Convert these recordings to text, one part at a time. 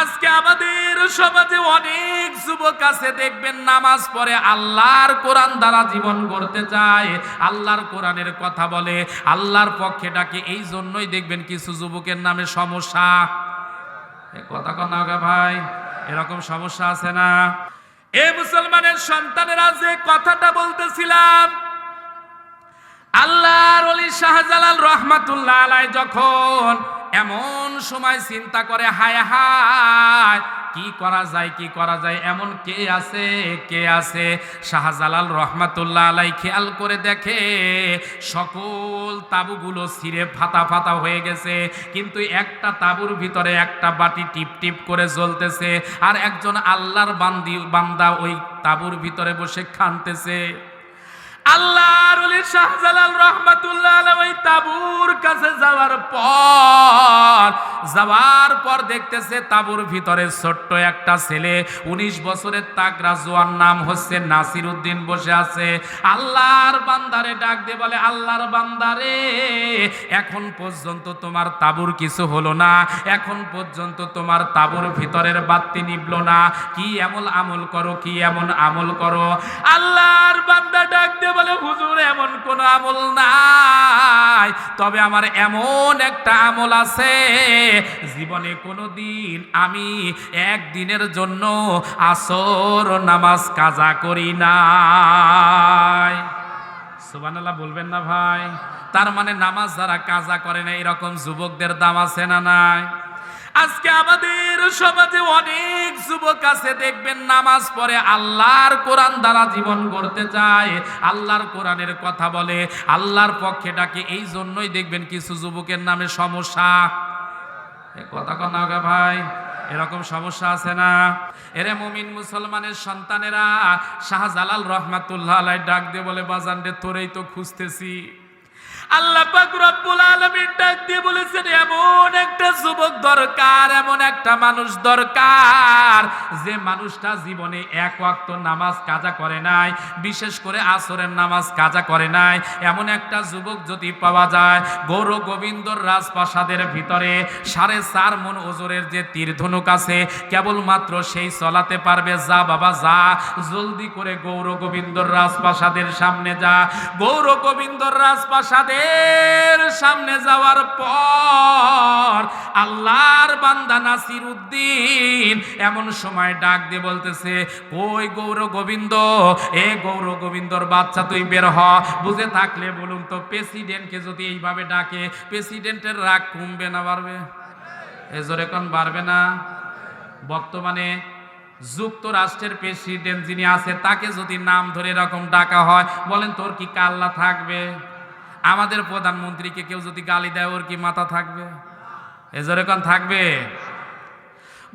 আজকে আমাদের সমাজে অনেক যুবক আছে, দেখবেন নামাজ পড়ে আল্লাহর কোরআন দ্বারা জীবন গড়তে চায়, আল্লাহর কোরআনের কথা বলে, আল্লাহর পক্ষে ডাকে, এই জন্যই দেখবেন কিছু যুবকের নামে সমস্যা। কথা হবে ভাই, এরকম সমস্যা আছে না? এ মুসলমানের সন্তানেরা যে কথাটা বলতেছিলাম, আল্লাহর অলি শাহজালাল রহমাতুল্লাহ আলাই যখন এমন সময় চিন্তা করে, হায় হায়, কি করা যায়, কি করা যায়? এমন কে আছে কে আছে? শাহজালাল রহমাতুল্লাহ আলাই খেয়াল করে দেখে, সকল তাবুগুলো ছিঁড়ে ফাতা ফাতা হয়ে গেছে। কিন্তু একটা তাবুর ভিতরে একটা বাটি টিপ টিপ করে জ্বলতেছে আর একজন আল্লাহর বান্দি, বান্দা ওই তাবুর ভিতরে বসে খানতেছে আল্লাহর ওলি শাহজালাল রহমাতুল্লাহ আলাইহি তাবুর কাছে যাওয়ার পর যাওয়ার পর দেখতেছে তাবুর ভিতরে ছোট্ট একটা ছেলে ১৯ বছরের তাকরা জোয়ান নাম হচ্ছে নাসির উদ্দিন বসে আছে। আল্লাহর বান্দারে ডাক দিয়ে বলে, আল্লাহর বান্দারে, এখন পর্যন্ত তোমার তাবুর কিছু হলো না, এখন পর্যন্ত তোমার তাবুর ভিতরের বাতি নিবলো না, কি এমন আমল করো, কি এমন আমল করো? আল্লাহর বান্দা ডাক দিয়ে বলে, হুজুর, এমন কোন আমল নাই। তবে আমার এমন একটা আমল আছে। জীবনে কোনো দিন আমি একদিনের জন্য আসর, নামাজ, কাজা করি নাই। সুবহানাল্লাহ, বলবেন না ভাই। তার মানে নামাজ যারা কাজা করে না, এরকম যুবকদের দাম আছে না নাই? আজকে আমাদের সমাজে অনেক যুবক আছে, দেখবেন নামাজ পড়ে আল্লাহর কোরআন দ্বারা জীবন গড়তে চায়। আল্লাহর কোরআনের কথা বলে, আল্লাহর পক্ষে ডাকে, এই জন্যই দেখবেন কিছু যুবকের নামে সমস্যা। কথা হবে ভাই, এরকম সমস্যা আছে না? এরে মুমিন মুসলমানের সন্তানেরা শাহজালাল রহমাতুল্লাহ ডাক দিয়ে বলে, বাজান রে, তোরেই তো খুঁজতেছি। আল্লাহ পাক রব্বুল ডাক দিয়ে বলেছেন, এমন একটা যুবক দরকার, এমন একটা মানুষ দরকার যে মানুষটা জীবনে এক ওয়াক্ত নামাজ কাজা করে নাই, বিশেষ করে আসরের নামাজ কাজা করে নাই। এমন একটা যুবক যদি পাওয়া যায় গৌর গোবিন্দর রাজপ্রাসাদের ভিতরে সাড়ে চার মন ওজরের যে তীর ধনুক আছে, কেবলমাত্র সেই চলাতে পারবে। যা বাবা, যা। জলদি করে গৌর গোবিন্দর রাজপ্রাসাদের সামনে যা। গৌর গোবিন্দর রাজপ্রাসাদের সামনে যাওয়ার পর আল্লাহর বান্দা নাসির উদ্দিন এমন সময় ডাক দিয়ে বলতেছে, ওই গৌর গোবিন্দ, এ গৌর গোবিন্দর বাচ্চা তুই বের হ। বুঝে থাকলে বলুন তো, প্রেসিডেন্টকে যদি এইভাবে ডাকে, প্রেসিডেন্টের রাগ কমবে না বাড়বে? এ জোরে কোন বাড়বে না? বর্তমানে যুক্তরাষ্ট্রের প্রেসিডেন্ট যিনি আছে, তাকে যদি নাম ধরে এরকম ডাকা হয়, বলেন তোর কি কাল্লা থাকবে? আমাদের প্রধানমন্ত্রীকে কেউ যদি গালি দেয়, ওর কি মাথা থাকবে? এজরেকন থাকবে?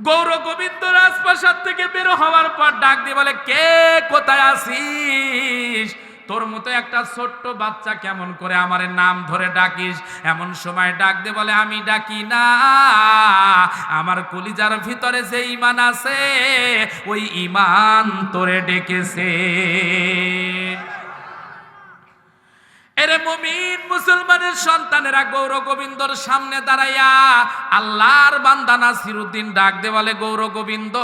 গৌর গোবিন্দ রাজপ্রাসাদ থেকে বের হওয়ার পর ডাক দিয়ে বলে, কে, কোথায় আছিস? তোর মতো একটা ছোট্ট বাচ্চা কেমন করে আমার নাম ধরে ডাকিস? এমন সময় ডাক দে বলে, আমি ডাকি না। আমার কলিজার ভিতরে যে ইমান আছে, ওই ইমান তোরে ডেকেছে। এরে মমিন, মুসলমানের সন্তানেরা গৌর গোবিন্দর সামনে দাঁড়াইয়া আল্লাহর বান্দা নাসিরুদ্দিন ডাক দে বলে, গৌর গোবিন্দ,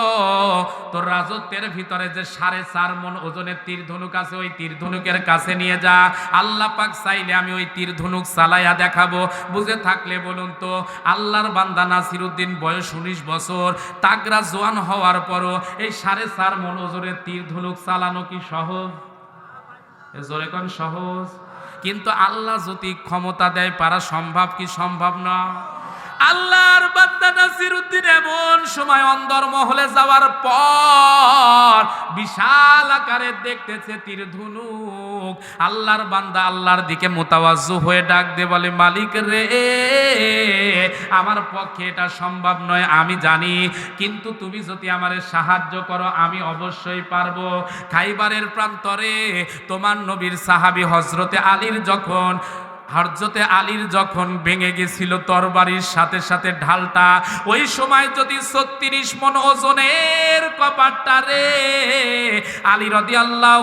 তোর রাজত্বের ভিতরে যে সাড়ে চার মন ওজনের তীর ধনুক আছে, ওই তীর ধনুকের কাছে নিয়ে যা। আল্লাহ পাক চাইলে আমি ওই তীর ধনুক চালাইয়া দেখাবো। বুঝে থাকলে বলুন তো, আল্লাহর বান্দা নাসিরুদ্দিন বয়স উনিশ বছর তাগরা জোয়ান হওয়ার পরও এই সাড়ে চার মন ওজনের তীর ধনুক চালানো কি সহজ? জোরে কোন সহজ? কিন্তু আল্লাহ যদি ক্ষমতা দেয় পারা সম্ভব কি সম্ভব না আল্লাহর বান্দা নাসিরউদ্দিন এমন সময় অন্দর মহলে যাওয়ার পর বিশাল আকারে দেখতেছে তীর ধনুক। আল্লাহর বান্দা আল্লাহর দিকে মোতাবাজ্জু হয়ে ডাক দে বলে, মালিক রে, আমার পক্ষে এটা সম্ভব নয়, আমি জানি, কিন্তু তুমি যদি আমারে সাহায্য করো, আমি অবশ্যই পারব। খাইবারের প্রান্তরে তোমার নবীর সাহাবী হজরতে আলীর যখন হরজতে আলীর যখন ভেঙে গেছিল তরবারির সাথে সাথে ঢালটা, ওই সময় যদি ছত্রিশ মন ওজনের কপাটটা রে, আলী রদি আল্লাহ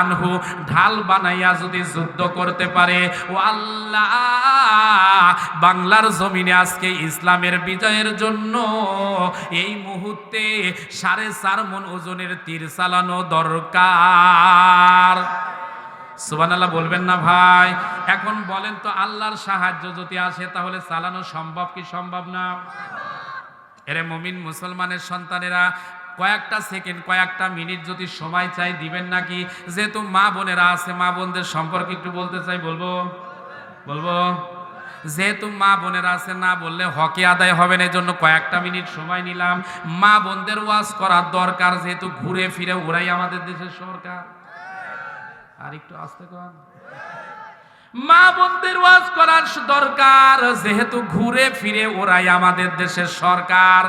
আনহু ঢাল বানাইয়া যদি যুদ্ধ করতে পারে, ও আল্লাহ, বাংলার জমিনে আজকে ইসলামের বিজয়ের জন্য এই মুহূর্তে সাড়ে চার মন ওজনের তীর চালানো দরকার। সুবহানাল্লাহ, বলবেন না ভাই। এখন বলেন তো আল্লাহর সাহায্য যদি আসে, তাহলে চালানো সম্ভব কি সম্ভব না? এরে মমিন মুসলমানের সন্তানেরা, কয়েকটা সেকেন্ড, কয়েকটা মিনিট যদি সময় চাই, দিবেন নাকি? যেহেতু মা বোনেরা আছে, মা বোনদের সম্পর্কে একটু বলতে চাই, বলব? বলব? যেহেতু মা বোনেরা আছে, না বললে হকে আদায় হবে না জন্য কয়েকটা মিনিট সময় নিলাম। মা বোনদের ওয়াজ করার দরকার, যেহেতু ঘুরে ফিরে ওরাই আমাদের দেশের সরকার। আর একটু আস্তে কর। মা বোনদের ওয়াজ করার দরকার, যেহেতু ঘুরে ফিরে ওরাই আমাদের দেশের সরকার।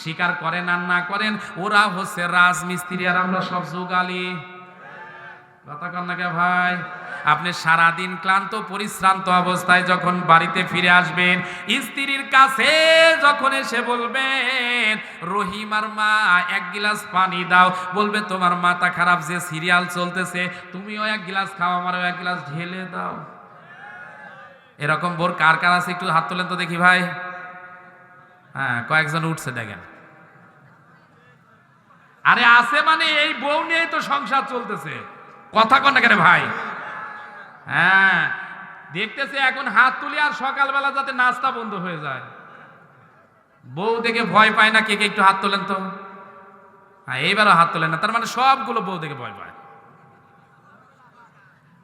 স্বীকার করেন আর না করেন, ওরা হচ্ছে রাজমিস্ত্রি আর আমরা সব যোগালি। কথা কর না কে ভাই? আপনি সারাদিন ক্লান্ত, পরিশ্রান্ত অবস্থায় যখন বাড়িতে ফিরে আসবেন, স্ত্রীর কাছে যখন এসে বলবেন রহিমার মা, এক গিলাস পানি দাও। বলবে, তোমার মাথা খারাপ যে সিরিয়াল চলতেছে, তুমিও এক গিলাস খাও, আমারও এক গিলাস ঢেলে দাও। এরকম বোর কার কার আছে? একটু হাত তোলেন তো দেখি ভাই। হ্যাঁ কয়েকজন উঠছে, দেখেন। আরে, আছে মানে এই বউ নিয়েই তো সংসার চলতেছে। কথা কন না কেন ভাই? হ্যাঁ দেখতেছে এখন হাত তুলি আর সকালবেলা যাতে নাস্তা বন্ধ হয়ে যায়। বউ দেখে ভয় পায় না, কে কে একটু হাত তোলেন তো? হ্যাঁ এইবারও হাত তোলেন না, তার মানে সবগুলো বউ দেখে ভয় পায়।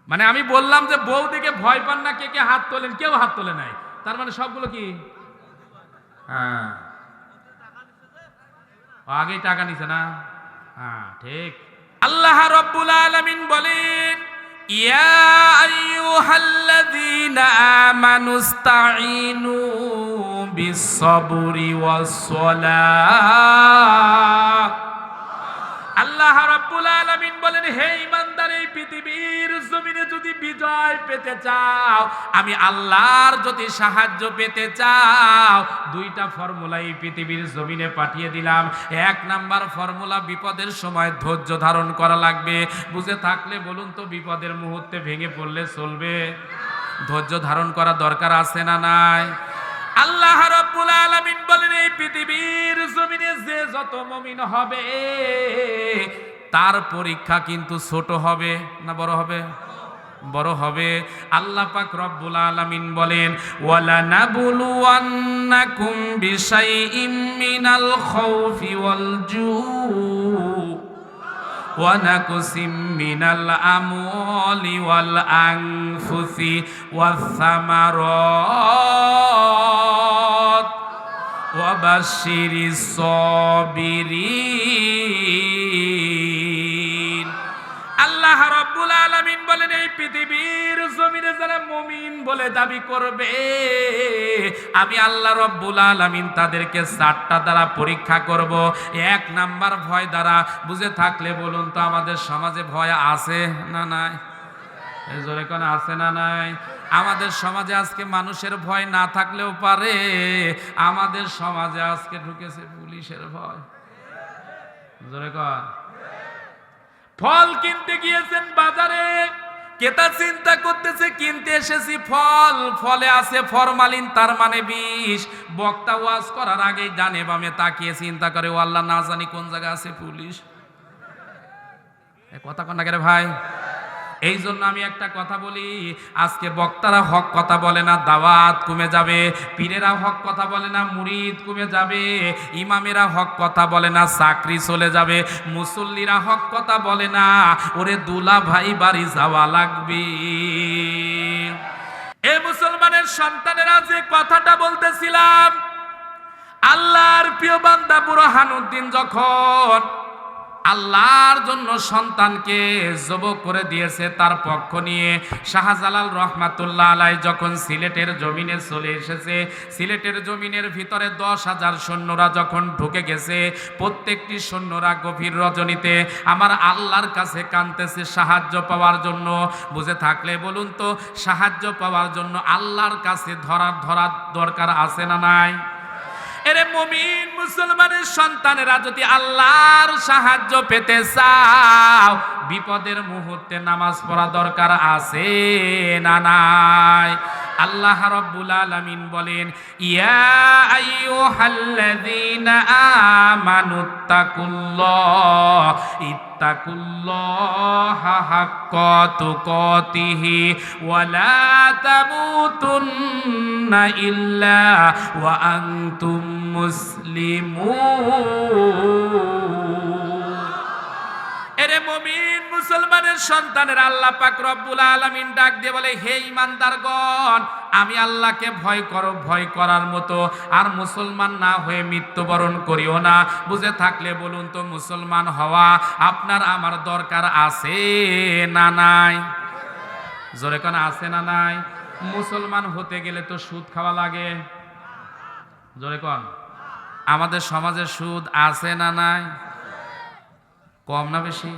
মানে আমি বললাম যে বউ দেখে ভয় পান না, কে কে হাত তোলেন, কেউ হাত তোলে নাই। তার মানে সবগুলো কি? হ্যাঁ। আগেই টাকা নিছে না? হ্যাঁ ঠিক। আল্লাহ রব্বুল আলামিন বলেন ইয়া أيها الذين آمنوا استعينوا بالصبر والصلاة আল্লাহ রাব্বুল আলামিন বলেন হে এই পৃথিবীর জমিনে যদি বিজয় পেতে চাও, আমি আল্লাহর যদি সাহায্য পেতে চাও, দুইটা ফর্মুলা এই পৃথিবীর জমিনে পাঠিয়ে দিলাম। এক নাম্বার ফর্মুলা বিপদের সময় ধৈর্য ধারণ করা লাগবে। বুঝে থাকলে বলুন তো, বিপদের মুহূর্তে ভেঙে পড়লে চলবে? ধৈর্য ধারণ করা দরকার আছে না নাই? আল্লাহ রাব্বুল আলামিন বলেন, এই পৃথিবীর জমিনে যে যত মুমিন হবে তার পরীক্ষা কিন্তু ছোট হবে না বড় হবে বড় হবে আল্লাহ পাক রব্বুল আলামিন বলেন ওয়ালা নাবলুওয়ান্নাকুম বিশাইইম মিনাল খাউফি ওয়াল জু ونقص من الأموال والأنفس والثمرات وبشر الصابرين বলেন, এই পৃথিবীর জমিনে যারা মুমিন বলে দাবি করবে, আমি আল্লাহ রব্বুল আলামিন তাদেরকে চারটা দ্বারা পরীক্ষা করব। এক নাম্বার ভয় দ্বারা, বুঝে থাকলে বলুন তো, আমাদের সমাজে ভয় আছে না নাই? জোরে কোন আছে না নাই? আমাদের সমাজে আজকে মানুষের ভয় না থাকলেও পারে, আমাদের সমাজে আজকে ঢুকেছে পুলিশের ভয়। জোরে ফল কিনতে গিয়েছেন বাজারে কেতা চিন্তা করতেছে, কিনতে এসেছি ফল, ফলে আছে ফরমালিন, তার মানে বিষ। বক্তা ওয়াজ করার আগেই ডানে বামে তাকিয়ে চিন্তা করে, ও আল্লাহ না জানি কোন জায়গায় আছে পুলিশ। কথা কন্যা ভাই? এই জন্য আমি একটা কথা বলি, আজকে বক্তারা হক কথা বলে না, দাওয়াত কমে যাবে, পীরেরা হক কথা বলে না, মুরিদ কমে যাবে, ইমামেরা হক কথা বলে না, চাকরি চলে যাবে, মুসল্লিরা হক কথা বলে না, ওরে দুলা ভাই বাড়ি যাওয়া লাগবে। এ মুসলমানের সন্তানেরা যে কথাটা বলতেছিলাম, আল্লাহর প্রিয় বান্দা বুরহানুদ্দিন যখন আল্লাহর জন্য সন্তানকে জবক করে দিয়েছে তার পক্ষ নিয়ে। শাহজালাল রহমাতুল্লাহ আলাই যখন সিলেটের জমিনে চলে এসেছে, সিলেটের জমিনের ভিতরে দশ হাজার সৈন্যরা যখন ঢুকে গেছে, প্রত্যেকটি সৈন্যরা গভীর রজনীতে আমার আল্লাহর কাছে কানতেছে সাহায্য পাওয়ার জন্য। বুঝে থাকলে বলুন তো, সাহায্য পাওয়ার জন্য আল্লাহর কাছে ধরার ধরার দরকার আছে না নাই? এরে মমিন মুসলমানের সন্তানেরা যদি আল্লাহর সাহায্য পেতে চাও, বিপদের মুহূর্তে নামাজ পড়া দরকার আছে না নাই? আল্লাহ রাব্বুল আলামিন বলেন, ইয়া আইয়ুহাল্লাযীনা আমানুত্তাকুল্লাহ ইত্তাকুল্লাহা হাক্কা তুকাতিহি, ওয়া লা তামুতুন্না ইল্লা, ওয়া আনতুম মুসলিমুন। মুসলমানের সন্তানের আল্লাহ পাক রব্বুল আলামিন ডাক দিয়ে বলে, হে ইমানদারগণ আমি আল্লাহকে ভয় করো, ভয় করার মতো। আর মুসলমান না হয়ে মৃত্যুবরণ করিও না। বুঝে থাকলে বলুন তো, মুসলমান হওয়া আপনার আমার দরকার আছে না নাই? জোরে কোন, আছে না নাই? মুসলমান হতে গেলে তো সুদ খাওয়া লাগে। জোরে কোন, আমাদের সমাজে সুদ আছে না নাই? কম না বেশি?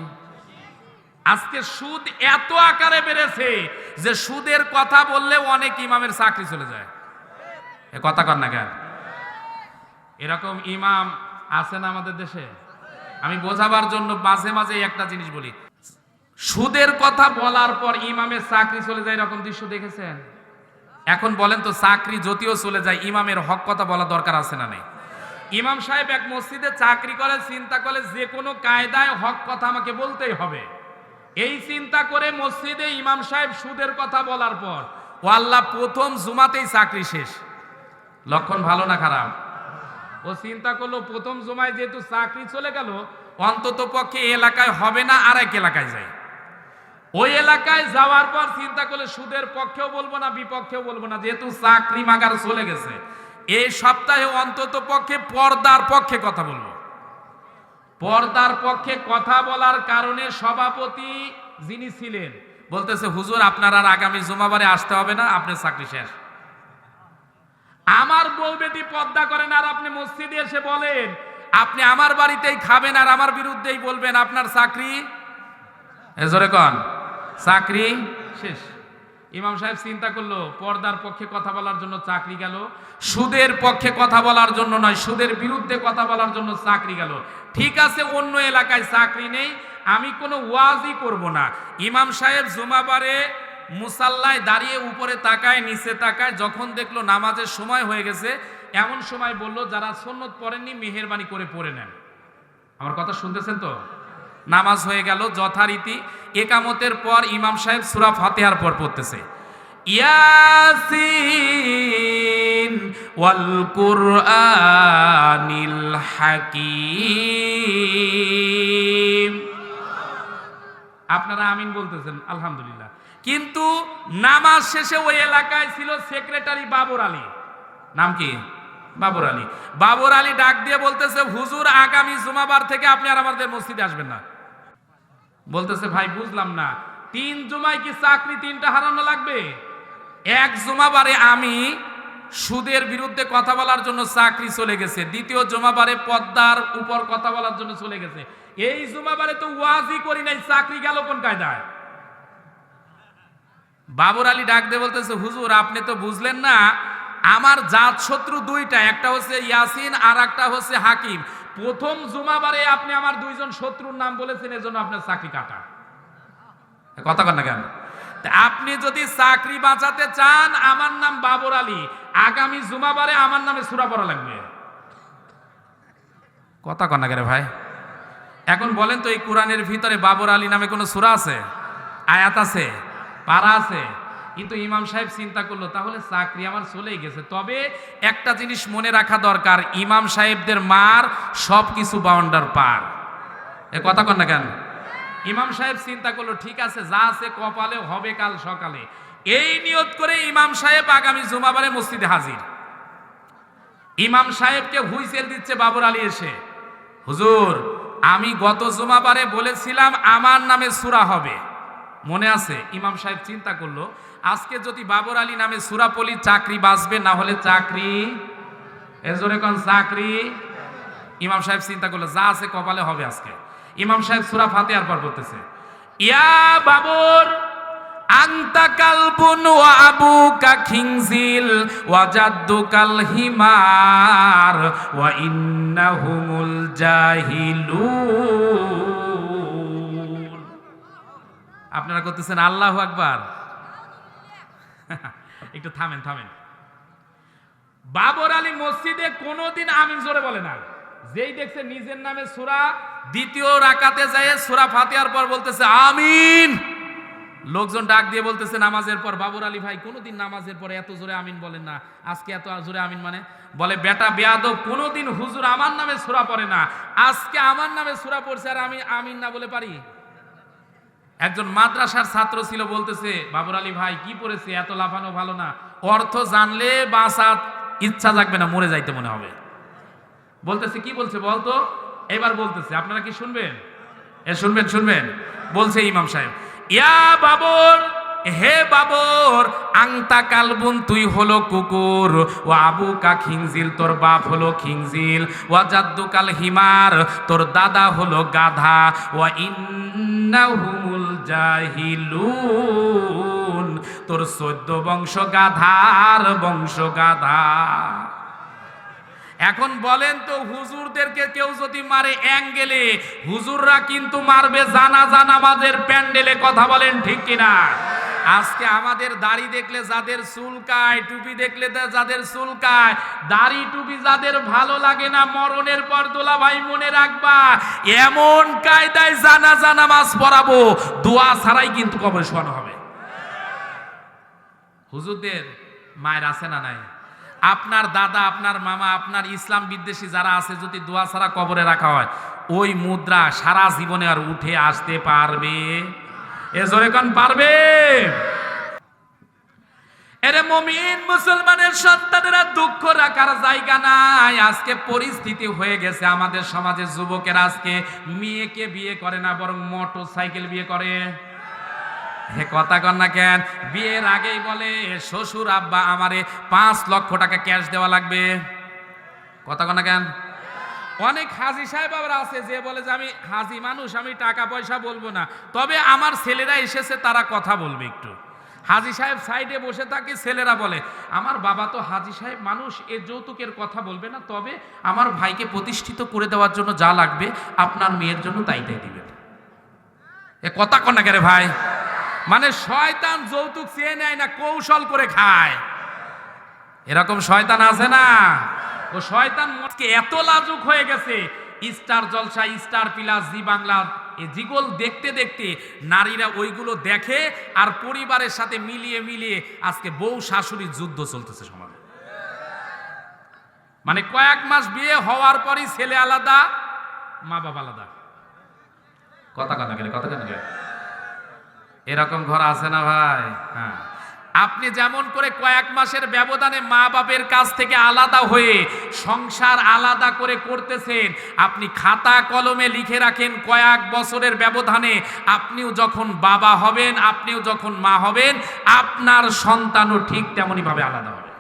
আজকে সুদ এত আকারে বেড়েছে যে সুদের কথা বললে অনেক ইমামের চাকরি চলে যায়। এ কথা কর না কেন? এরকম ইমাম আছে না আমাদের দেশে? আমি বোঝাবার জন্য মাঝে মাঝে একটা জিনিস বলি। সুদের কথা বলার পর ইমামের চাকরি চলে যায় এরকম দৃশ্য দেখেছেন? এখন বলেন তো চাকরি যদিও চলে যায়, ইমামের হক কথা বলা দরকার আছে না নেই? ইমাম সাহেব এক মসজিদে চাকরি করে, চিন্তা করে যে কোনো কায়দায় হক কথা আমাকে বলতেই হবে। এই চিন্তা করে মসজিদে ইমাম সাহেব সুদের কথা বলার পর, ও আল্লাহ প্রথম জুমাতেই চাকরি শেষ। লক্ষণ ভালো না খারাপ? ও চিন্তা করল, প্রথম জুমায় যেহেতু চাকরি চলে গেল, অন্তত পক্ষে এলাকায় হবে না আর এক এলাকায় যায় ওই এলাকায় যাওয়ার পর চিন্তা করলে, সুদের পক্ষেও বলব না, বিপক্ষেও বলব না, যেহেতু চাকরি মাগার চলে গেছে। এই সপ্তাহে অন্তত পক্ষে পর্দার পক্ষে কথা বলব। পর্দার পক্ষে কথা বলার কারণে সভাপতি যিনি ছিলেন, বলতেছে, হুজুর, আপনার আর আগামী জুমাবারে আসতে হবে না আপনার চাকরি শেষ। আমার বউ বেটি পর্দা করেন আর আপনি মসজিদে এসে বলেন, আপনি আমার বাড়িতেই খাবেন আর আমার বিরুদ্ধেই বলবেন, আপনার চাকরি? এজরে কন, চাকরি শেষ। ইমাম সাহেব চিন্তা করল, পর্দার পক্ষে কথা বলার জন্য চাকরি গেল, সুদের পক্ষে কথা বলার জন্য নয়, সুদের বিরুদ্ধে কথা বলার জন্য চাকরি গেল। ঠিক আছে, অন্য এলাকায় চাকরি নেই, আমি কোনো ওয়াজই করব না। ইমাম সাহেব জুমাবারে মুসাল্লায় দাঁড়িয়ে উপরে তাকায়, নিচে তাকায়, যখন দেখল নামাজের সময় হয়ে গেছে, এমন সময় বলল, যারা সন্ন্যত পড়েননি, মেহেরবানি করে পড়ে নেন। আমার কথা শুনতেছেন তো? নামাজ হয়ে গেল, যথারীতি একামতের পর ইমাম সাহেব সুরা ফাতেহার পর পড়তেছে। ইয়াসিন ওয়াল কুরআনিল হাকিম। আপনারা আমিন বলতেছেন, আলহামদুলিল্লাহ। কিন্তু নামাজ শেষে ওই এলাকায় ছিল সেক্রেটারি বাবর আলী। নাম কি? বাবর আলী। বাবর আলী ডাক দিয়ে বলতেছে, হুজুর, আগামী জুমাবার থেকে আপনি আর আমাদের মসজিদে আসবেন না। বলতেছে, ভাই, বুঝলাম না। তিন জুমায় কি চাকরি তিনটা হারানো লাগবে? এক জুমাবারে আমি সুদের বিরুদ্ধে কথা বলার জন্য চাকরি চলে গেছে। দ্বিতীয় জুমাবারে পদ্মার উপর কথা বলার জন্য চলে গেছে। এই জুমাবারে তো ওয়াজই করি নাই, চাকরি গেল কোন কায়দায়? বাবর আলী ডাক দিয়ে বলতেছে, হুজুর, আপনি তো বুঝলেন না, আমার জাত শত্রু দুইটা, একটা হচ্ছে ইয়াসিন আর একটা হচ্ছে হাকিম। প্রথম জুমাবারে আপনি আমার দুইজন শত্রুর নাম বলেছেন, এজন্য আপনার চাকরি কাটা। কথা কন না কেন? আপনি যদি চাকরি বাঁচাতে চান, আমার নাম বাবর আলী। আগামী জুমাবারে আমার নামে সুরা পড়া লাগবে। কথা কন না কেন ভাই? এখন বলেন তো এই কোরআনের ভিতরে বাবর আলী নামে কোনো সুরা আছে? আয়াত আছে? পারা আছে? কিন্তু ইমাম সাহেব চিন্তা করল, তাহলে চাকরি আমার চলেই গেছে। তবে একটা জিনিস মনে রাখা দরকার, ইমাম সাহেবদের মার সব কিছু বাউন্ডার পার। এ কথা কন না কেন? ইমাম সাহেব চিন্তা করল, ঠিক আছে, যা আছে কপালে হবে কাল সকালে। এই নিয়ত করে ইমাম সাহেব আগামী জুমাবারে মসজিদে হাজির। ইমাম সাহেবকে হুইসেল দিচ্ছে বাবর আলী এসে। হুজুর, আমি গত জুমাবারে বলেছিলাম আমার নামে সুরা হবে। মনে আছে? ইমাম সাহেব চিন্তা করল আজকে যদি বাবর আলী নামে সুরা পলি চাকরি বাঁচবে, না হলে চাকরি? এজোরে কোন চাকরি? ইমাম সাহেব চিন্তা করল, যা আছে কপালে হবে আজকে। ইমাম সাহেব সুরা ফাতে আর পর বলতেছে, ইয়া বাবর, আন্তা কালবুন খিংজিল ওয়া জাদ্দুকাল হিমার, ওয়া ইন্নাহুমুল জাহিলুন। আপনারা করতেছেন আল্লাহু আকবার। একটু থামেন থামেন। বাবর আলী মসজিদে কোনোদিন আমিন জোরে বলে না। যেই দেখছে নিজের নামে সুরা, দ্বিতীয় রাকাতে যায় সুরা ফাতিহার পর বলতেছে, আমিন! লোকজন ডাক দিয়ে বলতেছে, নামাজের পর। বাবর আলী ভাই কোনোদিন নামাজের পর এত জোরে আমিন বলেন না। আজকে এত জোরে আমিন মানে? বলে, বেটা, বেয়াদব, কোনোদিন হুজুর আমার নামে সুরা পড়ে না। আজকে আমার নামে সুরা পড়ছে আর আমি আমিন না বলে পারি? একজন মাদ্রাসার ছাত্র ছিল, বলতেছে, বাবর আলী ভাই, কি পড়েছে? এত লাফানো ভালো না। অর্থ জানলে বাঁচা ইচ্ছা জাগবে না, মরে যাইতে মনে হবে। বলতেছে, কি বলছে বলতো এবার বলতেছে, আপনারা কি শুনবেন? এ, শুনবেন শুনবেন। বলছে ইমাম সাহেব, ইয়া বাবর হে বাবর, আংতা কালবুন তুই হলো কুকুর। ও আবু কা খিংজিল তোর বাপ হলো খিংজিল ও জাদ্দু কাল হিমার, তোর দাদা হলো গাধা। ও ইন্নাহুমুল জাহিলুন, তোর চোদ্দ বংশ গাধার বংশ গাধা। এখন বলেন তো, হুজুরদেরকে কেউ যদি মারে অ্যাঙ্গেলে, হুজুররা কিন্তু মারবে জানা জানা আমাদের প্যান্ডেলে, কথা বলেন ঠিক কিনা? আজকে আমাদের দাড়ি দেখলে যাদের চুলকায়, টুপি দেখলে যাদের চুলকায়, দাড়ি টুপি যাদের ভালো লাগে না, মরণের পর দোলা ভাই মনে রাখবা, এমন কায়দায় জানা জানা মাছ পরাবো দোয়া ছাড়াই কিন্তু কবর শোয়ানো হবে। হুজুরদের মায়ের আছে না নাই? আপনার দাদা, আপনার মামা, আপনার ইসলাম বিদ্বেষী যারা আছে, যদি দোয়া ছাড়া কবরে রাখা হয়, ওই মুদ্রা সারা জীবনে আর উঠে আসতে পারবে। এ জোরে কোন, পারবে? এরে মমিন, মুসলমানের সন্তানেরা দুঃখ রাখার জায়গা নাই। আজকে পরিস্থিতি হয়ে গেছে আমাদের সমাজের যুবকেরা আজকে মেয়েকে বিয়ে করে না, বরং মোটর সাইকেল বিয়ে করে। হে কথা কন না কেন, বিয়ের আগেই বলে, শ্বশুর আব্বা আমারে পাঁচ লক্ষ টাকা ক্যাশ দেওয়া লাগবে। কথা কন না কেন? অনেক হাজি সাহেব আবার আছে যে বলে যে আমি হাজি মানুষ, আমি টাকা পয়সা বলব না। তবে আমার ছেলেরা এসেছে, তারা কথা বলবে একটু। হাজি সাহেব সাইডে বসে থাকে, ছেলেরা বলে, আমার বাবা তো হাজি সাহেব মানুষ, এ যৌতুকের কথা বলবে না, তবে আমার ভাইকে প্রতিষ্ঠিত করে দেওয়ার জন্য যা লাগবে, আপনার মেয়ের জন্য তাই তাই দিবেন। এ কথা কন না কেন ভাই? মানে শয়তান যৌতুক চেয়ে নেয় না, কৌশল করে খায়। এরকম শয়তান আছে না? ও শয়তান মজকে এত লাজুক হয়ে গেছে। Star Jalsha Star Plus Zee Bangla জিগোল দেখতে দেখতে নারীরা ওইগুলো দেখে আর পরিবারের সাথে মিলিয়ে মিলিয়ে আজকে বউ শাশুড়ির যুদ্ধ চলতেছে সমাজে। মানে কয়েক মাস বিয়ে হওয়ার পরই ছেলে আলাদা, মা বাবা আলাদা। কথা কথা গেলে কথা কথা গেলে এরকম ঘর আছে না ভাই? হ্যাঁ। আপনি যেমন করে কয়েক মাসের ব্যবধানে মা বাপের কাছ থেকে আলাদা হয়ে সংসার আলাদা করে করতেছেন, আপনি খাতা কলমে লিখে রাখেন কয়েক বছরের ব্যবধানে, আপনিও যখন বাবা হবেন, আপনিও যখন মা হবেন, আপনার সন্তানও ঠিক তেমনইভাবে আলাদা হবে।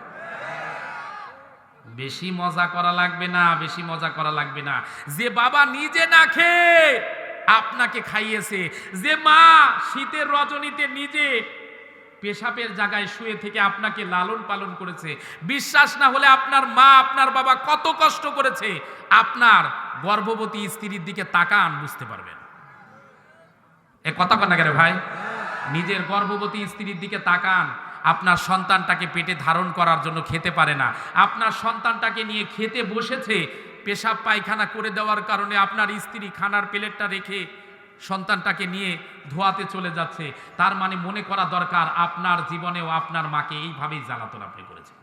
বেশি মজা করা লাগবে না, বেশি মজা করা লাগবে না। যে বাবা নিজে না খেয়ে আপনাকে খাইয়েছে, যে মা শীতের রজনীতে নিজে পেশাবের জায়গায় শুয়ে থেকে আপনাকে লালন পালন করেছে। বিশ্বাস না হলে আপনার মা, আপনার বাবা কত কষ্ট করেছে। আপনার গর্ভবতী স্ত্রীর দিকে তাকান, বুঝতে পারবেন। এ কথা কন না ভাই? নিজের গর্ভবতী স্ত্রীর দিকে তাকান। আপনার সন্তানটাকে পেটে ধারণ করার জন্য খেতে পারে না। আপনার সন্তানটাকে নিয়ে খেতে বসেছে। পেশাব পায়খানা করে দেওয়ার কারণে আপনার স্ত্রী খানার প্লেটটা রেখে সন্তানটাকে নিয়ে ধোয়াতে চলে যাচ্ছে। তার মানে মনে করা দরকার, আপনার জীবনেও আপনার মাকে এইভাবেই জ্বালাতন আপনি করেছেন।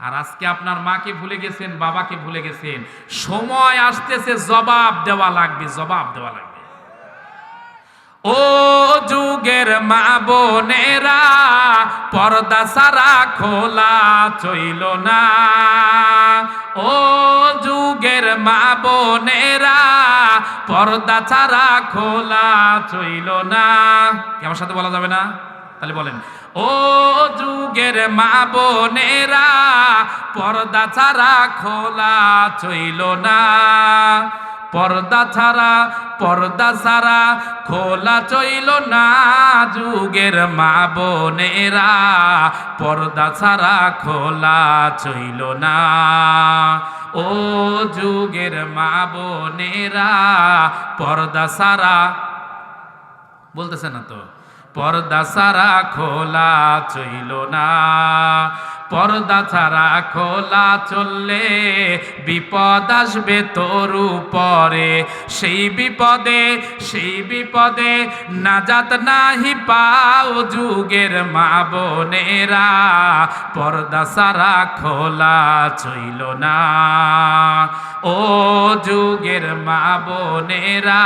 আর আজকে আপনার মাকে ভুলে গেছেন, বাবাকে ভুলে গেছেন। সময় আসতেছে, জবাব দেওয়া লাগবে, জবাব দেওয়া লাগবে। ও যুগের মা বোনেরা, পর্দা সারা খোলা চইল না। ও যুগের মা বোনেরা, পর্দা ছাড়া খোলা চইল না। আমার সাথে বলা যাবে না? তাহলে বলেন। ও যুগের মা বোনেরা, পর্দা ছাড়া খোলা চইল না। পর্দা ছাড়া পর্দা ছাড়া খোলা চইল না যুগের মা বোনেরা। পর্দা ছাড়া খোলা চইল না। ও যুগের মা বোনেরা, পর্দা ছাড়া বলতেছে না তো? পর্দা সারা খোলা চইল না। পর্দা ছাড়া খোলা চললে বিপদ আসবে তোর উপরে। সেই বিপদে সেই বিপদে নাজাত নাহি পাও যুগের মা বোনেরা। পর্দা ছাড়া খোলা চইল না। ও যুগের মা বোনেরা,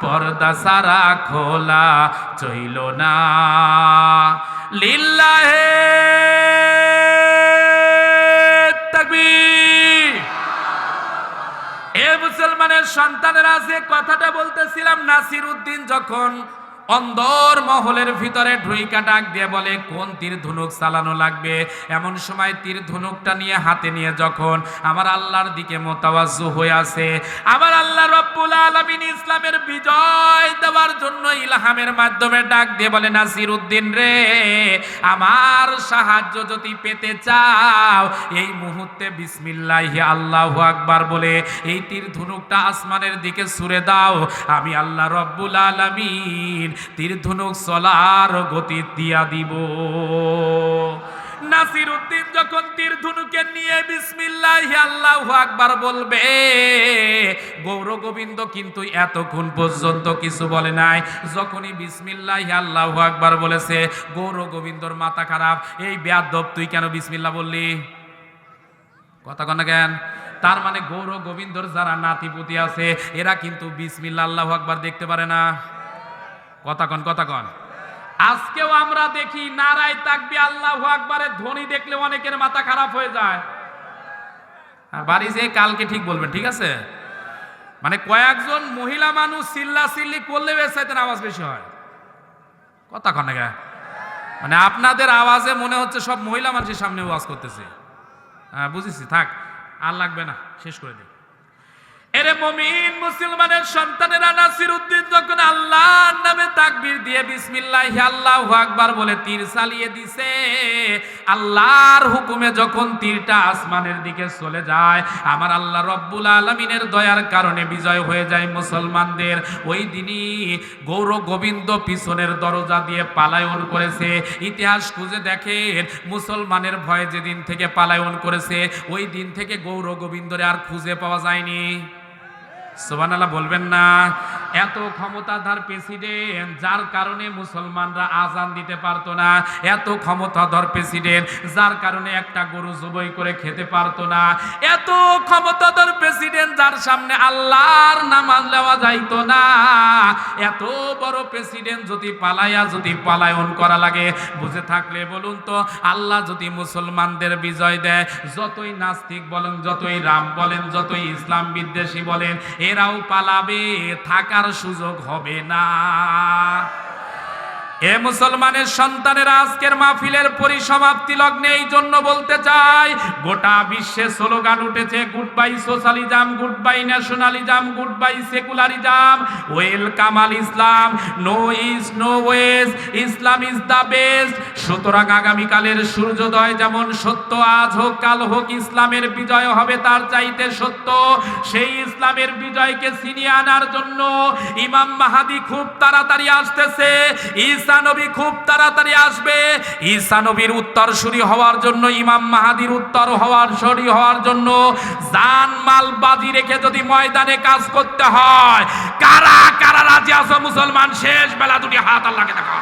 পর্দা সারা খোলা চইল না। লিল্লাহে মুসলমানের সন্তানেরা যে কথাটা বলতেছিলাম নাসির উদ্দিন যখন অন্দর মহলের ভিতরে ঢুইকা ডাক দিয়ে বলে, কোন তীর ধনুক চালানো লাগবে? এমন সময় তীর ধনুকটা নিয়ে হাতে নিয়ে যখন আমার আল্লাহর দিকে মোতাবাজ্জু হয়ে আছে আমার আল্লাহ রব্বুল আলামিন ইসলামের বিজয় দেওয়ার জন্য ইলহামের মাধ্যমে ডাক দিয়ে বলে নাসির উদ্দিন রে, আমার সাহায্য যদি পেতে চাও, এই মুহূর্তে বিসমিল্লাহি আল্লাহ আকবার বলে, এই তীর ধনুকটা আসমানের দিকে ছুড়ে দাও। আমি আল্লাহ রব্বুল আলামিন তীর ধনুক চলার গতি দিয়া দিব। নাসির উদ্দিন যখন তীর ধনুকে নিয়ে বিসমিল্লাহি আল্লাহু আকবার বলবে, গৌর গোবিন্দ কিন্তু এতক্ষণ পর্যন্ত কিছু বলে নাই। যখনই বিসমিল্লাহি আল্লাহু আকবার বলেছে, গৌর গোবিন্দর মাথা খারাপ, এই বেয়াদব তুই কেন বিসমিল্লাহ বললি? কথা কন কেন? তার মানে গৌর গোবিন্দর যারা নাতিপুতি আছে, এরা কিন্তু বিসমিল্লা আল্লাহু আকবার দেখতে পারে না। কথা কন কথা কন। আজকেও আমরা দেখি নারায় তাকবি আল্লাহু আকবারের ধ্বনি দেখলে অনেকের মাথা খারাপ হয়ে যায়। বাড়ি যেয়ে কালকে ঠিক বলবেন, ঠিক আছে? মানে কয়েকজন মহিলা মানুষ চিল্লা চিল্লি করলে বেসাইতেন আওয়াজ বেশি হয়। কথা কন? মানে আপনাদের আওয়াজে মনে হচ্ছে সব মহিলা মানুষের সামনে ওয়াজ করতেছে। হ্যাঁ বুঝেছি, থাক, আর লাগবে না, শেষ করে দিই। এরে মমিন মুসলমানের সন্তানেরা নাসির উদ্দিন যখন আল্লাহর নামে তাকবীর দিয়ে বিসমিল্লাহ আল্লাহু আকবার বলে তীর চালিয়ে দিছে, আল্লাহর হুকুমে যখন তীরটা আসমানের দিকে চলে যায়, আমার আল্লাহ রব্বুল আলমিনের দয়ার কারণে বিজয় হয়ে যায় মুসলমানদের। ওই দিনই গৌর গোবিন্দ পিছনের দরজা দিয়ে পালায়ন করেছে। ইতিহাস খুঁজে দেখেন, মুসলমানের ভয়ে যেদিন থেকে পালায়ন করেছে, ওই দিন থেকে গৌর গোবিন্দরে আর খুঁজে পাওয়া যায়নি। সোবানাল্লাহ বলবেন না। এত ক্ষমতাধর প্রেসিডেন্ট, যার কারণে মুসলমানরা আজান দিতে পারতো না। এত ক্ষমতাধর প্রেসিডেন্ট, যার কারণে একটা গরু জবাই করে খেতে পারতো না। এত ক্ষমতাধর প্রেসিডেন্ট, যার সামনে আল্লাহর নামাজ নেওয়া যাইতো না। এত বড় প্রেসিডেন্ট যদি পালাইয়া যদি পালায়ন করা লাগে, বুঝে থাকলে বলুন তো, আল্লাহ যদি মুসলমানদের বিজয় দেয়, যতই নাস্তিক বলেন, যতই রাম বলেন, যতই ইসলাম বিদ্বেষী বলেন, এরাও পালাবে, থাকার সুযোগ হবে না। এ মুসলমানের সন্তানের আজকের মাহফিলের পরিসমাপ্তি লগ্নে এই জন্য বলতে চাই, গোটা বিশ্বে স্লোগান উঠেছে goodbye socialism goodbye nationalism goodbye secularism welcome Al Islam no is no ways Islam is the best সুতরাং আগামীকালের সূর্যোদয় যেমন সত্য, আজ হোক, কাল হোক, ইসলামের বিজয় হবে তার চাইতে সত্য। সেই ইসলামের বিজয়কে ছিনিয়ে আনার জন্য ইমাম মাহাদি খুব তাড়াতাড়ি আসতেছে। ঈসা নবী খুব তাড়াতাড়ি আসবে। ঈসা উত্তর উত্তরসূরি হওয়ার জন্য, ইমাম মাহাদির উত্তর হওয়ার সরি হওয়ার জন্য জান মাল বাজি রেখে যদি ময়দানে কাজ করতে হয়, কারা কারা রাজি আছো মুসলমান? শেষ বেলা দুটি হাত আল্লাহকে দেখা